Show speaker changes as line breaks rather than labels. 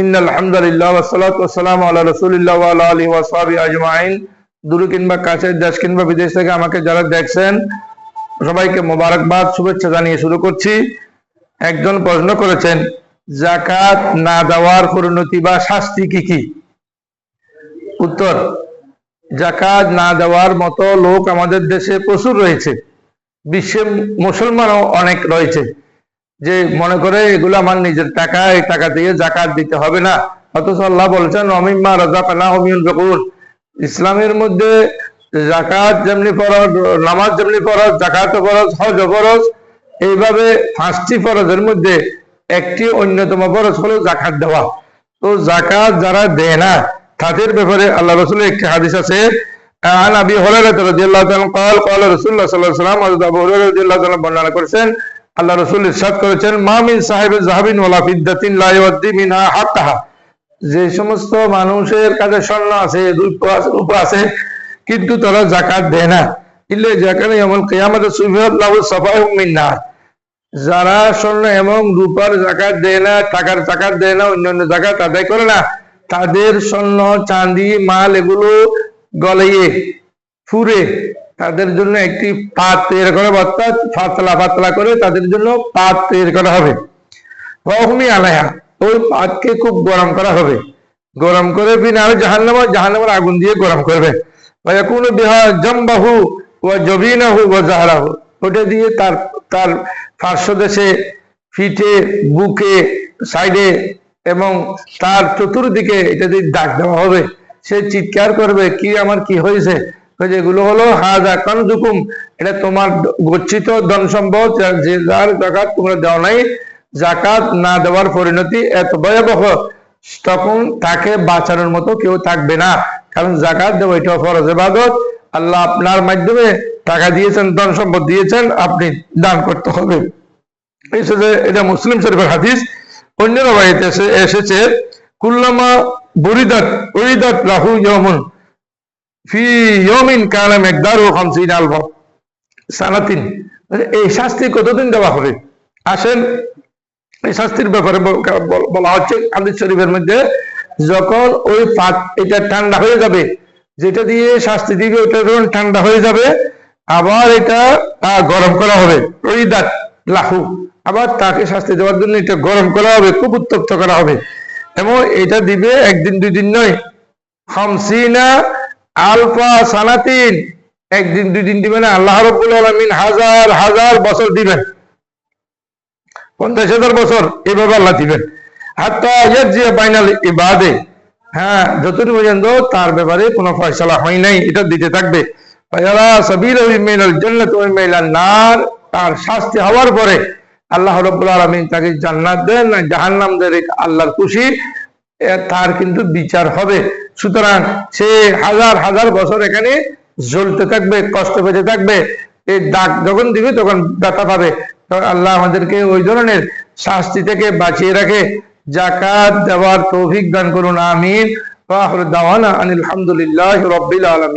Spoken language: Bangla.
ইন আলহামদুলিল্লাহ ওয়াসসালাতু ওয়াসসালামু আলা রাসূলিল্লাহ ওয়া আলা আলিহি ওয়া সাহবিহি আজমাইন। দূর কিংবা কাছের দেশ কিংবা বিদেশ থেকে আমাকে যারা দেখছেন, সবাইকে মোবারকবাদ, শুভেচ্ছা জানিয়ে শুরু করছি। একজন প্রশ্ন করেছেন জাকাত না দেওয়ার পরিণতি বা শাস্তি কি কি? উত্তর জাকাত না দেওয়ার মতো লোক আমাদের দেশে প্রচুর রয়েছে। বিশ্বে মুসলমানও অনেক রয়েছে। যে মনে করে এগুলো আমার নিজের টাকা এই টাকা দিয়ে জাকাত দিতে হবে না অথচ আল্লাহ বলছেন অমিম্মা রাজা কানা হমিউল বেকুর ইসলামের মধ্যে জাকাত যেমনি ফরজ নামাজ যেমনি ফরজ জাকাত ফরজ হজ ফরজ এইভাবে পাঁচটি ফরজের মধ্যে একটি অন্যতম ফরজ হলো জাকাত দেওয়া তো জাকাত যারা দেয় না তাদের ব্যাপারে আল্লাহ রসুলের একটি হাদিস আছে عن ابي هريره رضي الله تعالى عنه قال قال رسول الله صلى الله عليه وسلم হযরত আবু হুরায়রা রাদিয়াল্লাহু তাআলা বর্ণনা করেছেন আল্লাহ রসুল ইরশাদ করেছেন, মা মিন সাহিবি যাহাবিন ওয়ালা ফিদ্দাতিন লা ইউদ্দি মিনহা হাক্কাহা যে সমস্ত মানুষের কাছে স্বর্ণ আছে রূপ আছে, কিন্তু তারা জাকাত দেয় না। ইল্লে জাকাত ইয়ামুল কিয়ামতে সুফিয়াত লাহু সাফাহুম মিন নার যারা স্বর্ণ এবং রূপার জাকাত দেয় না, টাকার জাকাত দেয় না, অন্যান্য জাকাত আদায় করে না, তাদের স্বর্ণ, চাঁদি, মাল এগুলো গলাইয়ে ফুরে তাদের জন্য একটি পাত তৈরি করা অর্থাৎ পাতলা পাতলা করে তাদের জন্য পাত তৈরি করা হবে। রহমি আলায়া ওই পাতকে খুব গরম করা হবে। গরম করে বিনার জাহান্নামা, জাহান্নামার আগুন দিয়ে গরম করবে। কোন বিহা জম্বাহু ও জবিনাহু ও জাহারাহু। ওটা দিয়ে তার তার পার্শ্ব দেশে পিঠে, বুকে, সাইডে এবং তার চতুর্দিকে এটা দিয়ে দাগ দেওয়া হবে। সে চিৎকার করবে, কি আমার কি হয়েছে? যেগুলো হলো হাজা কানজুকুম। এটা তোমার গচ্ছিত ধন সম্পদ, যে যার জাকাত তোমরা দেওয়া নাই, জাকাত না দেওয়ার পরিণতি এত ভয়াবহ। তখন তাকে বাঁচানোর মতো কেউ থাকবে না। কারণ জাকাত দেওয়া এটা ফরজ এবাদত আল্লাহ আপনার মাধ্যমে টাকা দিয়েছেন, ধন সম্পদ দিয়েছেন, আপনি দান করতে হবে। এসেছে এটা মুসলিম শরীফের হাদিস। অন্য রবাইতে এসেছে, কুল্লামা বুরিদাত উরিদাত রাহু ইয়মুন ফি ইয়মিন কানা আলফা সানাতিন। এই শাস্তি কতদিন দেওয়া হবে? আসেন, এই শাস্তির ব্যাপারে বলা হচ্ছে হাদিস শরীফের মধ্যে, যখন ওই পাত এটা ঠান্ডা হয়ে যাবে, যেটা দিয়ে শাস্তি দিবে ওটা যখন ঠান্ডা হয়ে যাবে, আবার এটা গরম করা হবে। উরিদাত লাহু। আবার তাকে শাস্তি দেওয়ার জন্য এটা গরম করা হবে, খুব উত্তপ্ত করা হবে। এবং এটা দিবে একদিন দুই দিন নয়। হামসিনা আলফা সানাতিন। একদিন দুই দিন দিবেন আল্লাহ রব্বুল আলমিন হাজার হাজার বছর দিবেন। পঞ্চাশ হাজার বছর এভাবে আল্লাহ দিবেন। হাত্তা হ্যাঁ যতটুকু পর্যন্ত তার ব্যাপারে কোনো ফয়সলা হয় নাই, এটা দিতে থাকবে। তার শাস্তি হওয়ার পরে আল্লাহ রব্বুল আলমিন তাকে জান্নাত দেন, জাহান্নাম দেন, আল্লাহর খুশি। তার কিন্তু বিচার হবে। সুতরাং সে হাজার হাজার বছর এখানে জ্বলতে থাকবে, কষ্ট পেতে থাকবে। এই দাগ যখন দিবে, তখন ব্যথা পাবে। আল্লাহ আমাদেরকে ওই ধরনের শাস্তি থেকে বাঁচিয়ে রাখে। জাকাত দেওয়ার তৌফিক দান করুন। আমিন। আলহামদুলিল্লাহ রব্বিল আলমিন।